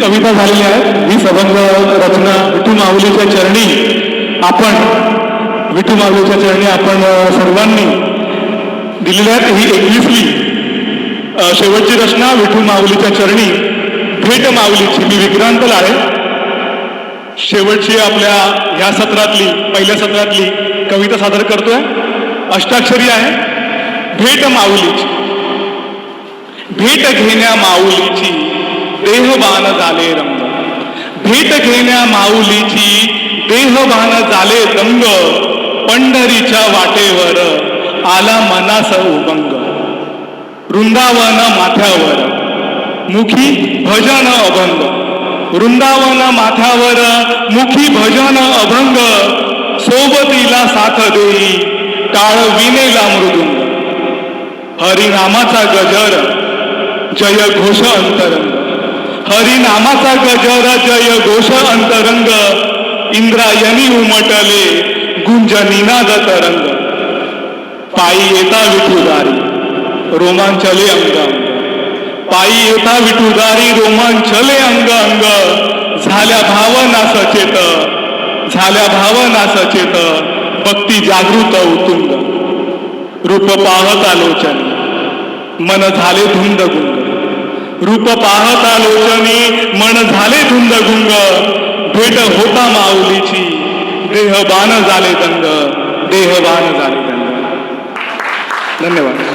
कविता झालेली आहे. ही सबंध रचना विठू माऊलीच्या चरणी आपण विठू माऊलीच्या चरणी आपण सर्वांनी दिलेल्या आहेत. ही एकवीसली शेवटची रचना विठू माऊलीच्या चरणी भेट माऊलीची. मी विक्रांत लाळे शेवटची आपल्या ह्या सत्रातली पहिल्या सत्रातली कविता सादर करतोय. अष्टाक्षरी आहे. भेट माऊलीची. भेट घेण्या माऊलीची. देहबान झाले रंग. भेट घेण्या माऊलीची देहबान झाले रंग पंढरीच्या वाटेवर आला मनास उभंग. वृंदावन माथ्यावर. मुखी भजन अभंग. वृंदावन माथ्यावर मुखी भजन अभंग. सोबतीला साथ देई काळ विनेला मृदुंग. हरिनामाचा गजर. जय घोष अंतरंग. हरिनामाचा गजर जय घोष अंतरंग. इंद्रायणी उमटले गुंज निनाद तरंग. पायी येता विठुदारी रोमांचले अंग पायी येता विठुदारी रोमांचले अंग अंग. झाल्या भावना सचेत झाल्या भावना सचेत भक्ती जागृत उतुंग. रूप पाहत आलोचन मन झाले धुंद गुंग. रूप पाहता लोचनी मन झाले धुंद गुंग. भेट होता माऊलीची. देहबान झाले दंग. देहबान झाले दंग. धन्यवाद.